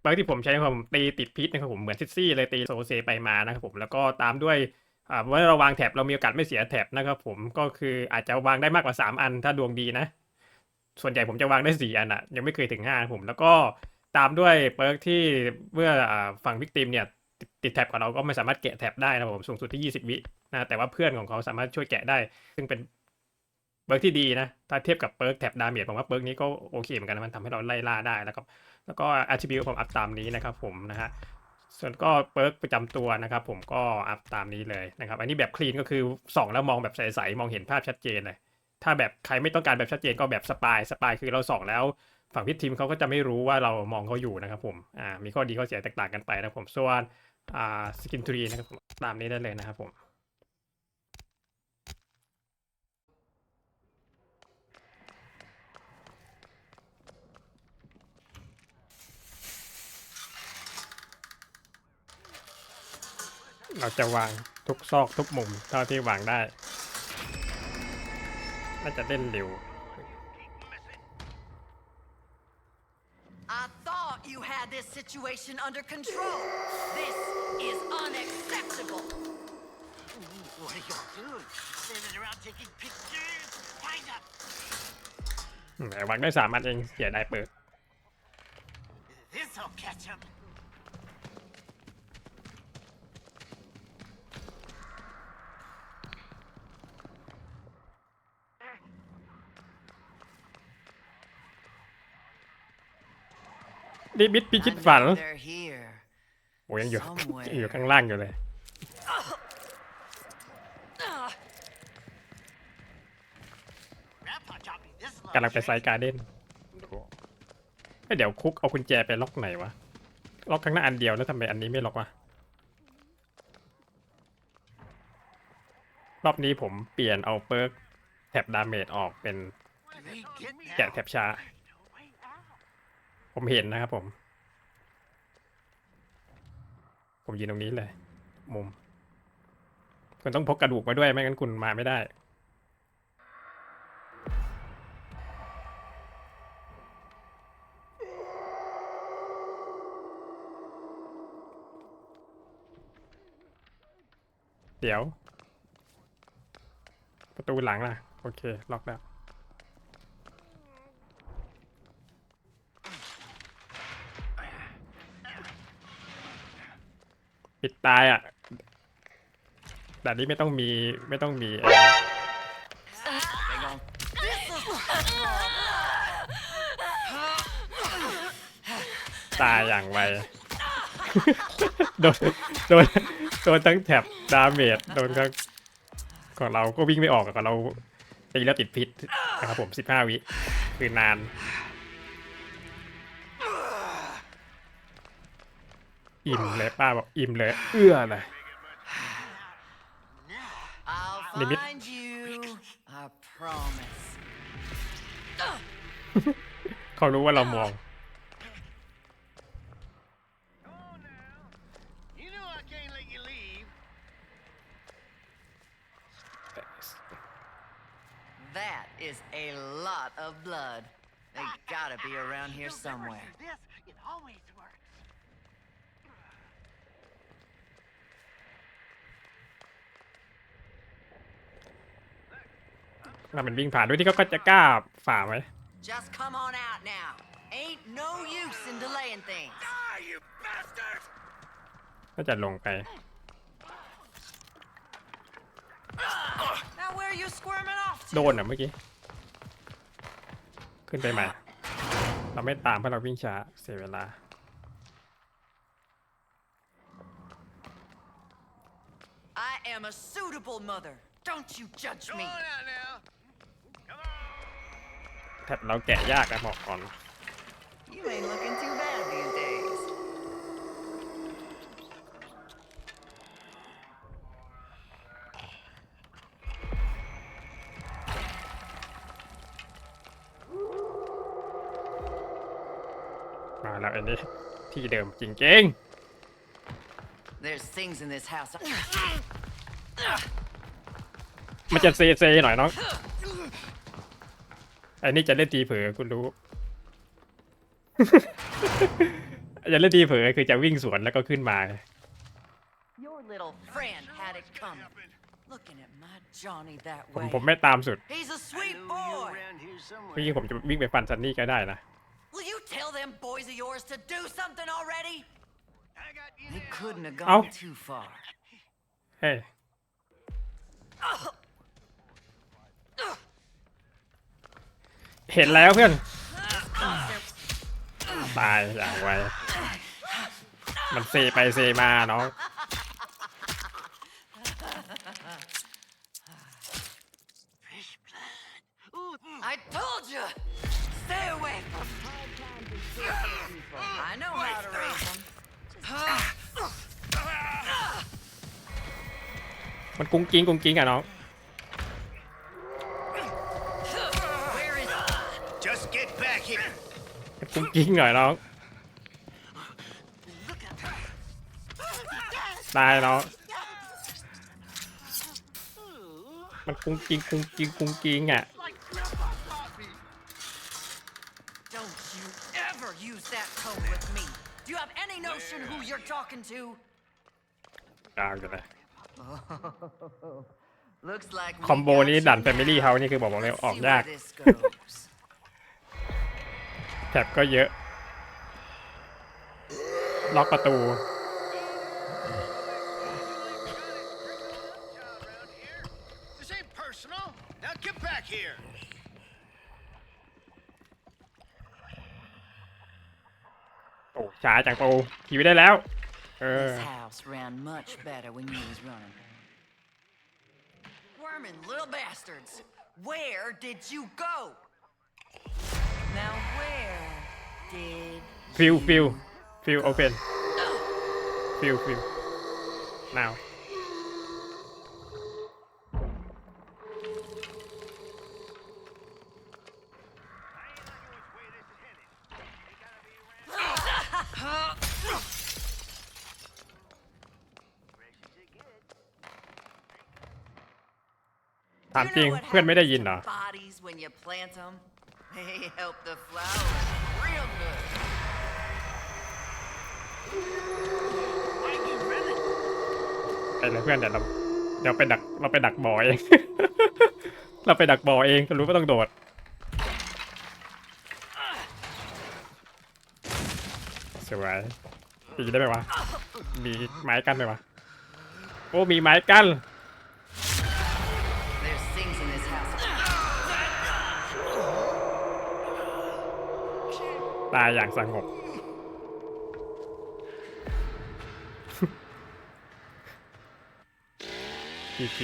เบิร์กที่ผมใช้ผมตีติดพิษนะครับผมเหมือนซิซี่เลยตีโซเซไปมานะครับผมแล้วก็ตามด้วยอ่าเมื่อเราวางแท็บเรามีโอกาสไม่เสียแท็บนะครับผมก็คืออาจจะวางได้มากกว่า 3 อันถ้าดวงดีนะ ส่วนใหญ่ผมจะวางได้ 4 อันอะยังไม่เคยถึง5ผมแล้วก็ตามด้วยเบิร์กที่เมื่อฝั่งวิกติมเนี่ยติดแท็บของเราก็ไม่สามารถแกะแท็บได้นะครับผมสูงสุดที่ 20 วินะแต่ว่าเพื่อนของเขาสามารถช่วยแกะได้ ซึ่งเป็น เบิร์กที่ดีนะ ถ้าเทียบกับเบิร์กแท็บดาเมจผมว่าเบิร์กนี้ก็โอเคเหมือนกันนะมันทำให้เราไล่ล่าได้แล้วก็แล้วก็ attribute ผมอัพตามนี้นะครับผมนะฮะส่วนก็เปิร์กประจำตัวนะครับผมก็อัพตามนี้เลยนะครับ อันนี้แบบคลีนก็คือส่องแล้วมองแบบใสๆมองเห็นภาพชัดเจนเลย ถ้าแบบใครไม่ต้องการแบบชัดเจนก็แบบสปายสปายคือเราส่องแล้วฝั่งพิทีมเขาก็จะไม่รู้ว่าเรามองเขาอยู่นะครับผมอ่ามีข้อดีข้อเสียแตกต่างกันไปนะผมส่วนอ่าสกินทรีนะครับตามนี้ได้เลยนะครับผม เราจะวางทุกซอกทุกมุมเท่าที่วางได้ น่าจะเล่นเร็ว I thought you had this situation under control. This is unacceptable. What are y'all doing? Standing around taking pictures? Find up! แต่วางได้สามอันเองเสียดายเปิด This'll catch him. ดิบิดพิชิต I ฝัน know they're here. โอ้ยังอยู่ Somewhere ยังอยู่ข้างล่างอยู่เลย Grandpa taught me this กำลังไปไซ luxury. ด์การ์เด้นเอ้ยเดี๋ยวคุกเอากุญแจไปล็อกไหนวะ ล็อกข้างหน้าอันเดียวแล้วทำไมอันนี้ไม่ล็อกวะ รอบนี้ผมเปลี่ยนเอาเปิร์กแท็บดาเมจออกเป็น They get แกะแท็บช้า ผมเห็นนะครับผม ผมยืนตรงนี้เลย มุม คุณต้องพกกระดูกมาด้วยไม่งั้นคุณมาไม่ได้เดี๋ยว ประตูหลังล่ะ โอเค ล็อกแล้ว ปิดตายอะแต่นี้ไม่ต้องมีไม่ต้องมีไอ้ตายอย่างไว โดน โดน โดนทั้งแถบดาเมจ โดนทั้งของเราก็วิ่งไม่ออกอะของเราตีแล้วติดพิษนะครับผม 15 วิ คือนาน อิ่มเลยป้าบอกอิ่มเลย เอื้อเลย I'll Limit. find you. I promise. เขารู้ว่าเรามอง You know I can't let you leave. That is a lot of blood. They gotta be around here You'll never somewhere. see This, it always works. เราเป็นวิ่งผ่านด้วยที่เขาก็จะกล้าฝ่าไหม Just come on out now. Ain't no use in delaying things. Die, you bastard! ก็จะลงไป Now where are you squirming off โด to? นอะเมื่อกี้ ขึ้นไปใหม่ เราไม่ตามเพราะเราวิ่งช้าเสียเวลา I am a suitable mother. Don't you judge Come me. on out now. เราแกะยากนะบอกก่อน You ain't looking too bad these days. มาแล้วอันนี้ที่เดิมจริง There's things in this house. ๆ มันจะเซเซหน่อยน้องไอ้นี่จะเล่นตีเผลอคุณรู้ จะเล่นดีเผลอคือจะวิ่งสวนแล้วก็ขึ้นมา Your little friend had it coming. Looking at my Johnny that ผม way. ผมไม่ตามสุด He's a I sweet know you boy. around here เมื่อกี้ somewhere. ผมจะวิ่งไปฟันซันนี่ก็ได้นะ Will you tell them boys of yours to do something already? I got you They now. couldn't have Ow. gone too far. เฮ้ย เห็นแล้วเพื่อน ตายอย่างไว มันเซไปเซมาเนาะมันกุ้งกิ้งกุ้งกิ้งอะน้อง กุ้งกิ้งหน่อยน้องตายน้องมันกุ้งกิ้งกุ้งกิ้งกุ้งกิ้งอะ Don't you ever use that tone with me. Do you have any notion who you're talking to? กลางกันเลย Looks like we คอมโบ got นี้ you ดันแฟมิ now. ลี่เฮานี่คือบอกบอกเลย Let's ออก see ยาก where this goes. แท็บก็เยอะ ล็อกประตู This ain't personal. Now get back here. โอ้ช้าจังโปขี่ไปได้แล้ว เออ This house ran much better when you was running. Wormin, little bastards, where did you go? Now where did ฟิลฟิลฟิลโอเพนฟิลฟิล now You ถามจริง know what เพื่อนไม่ได้ยิน happens เหรอ to Bodies when you plant them. They help the flowers real good. Why you running? ไปเลยเพื่อนเดี๋ยวเราเดี๋ยวไปดักเราไปดักบอเองเราไปดักบอเองรู้ว่าต้องโดดสวยตีได้ไหมวะ มีไม้กั้นไหมวะ โอ้ มีไม้กั้น ตายอย่างสงบพีเค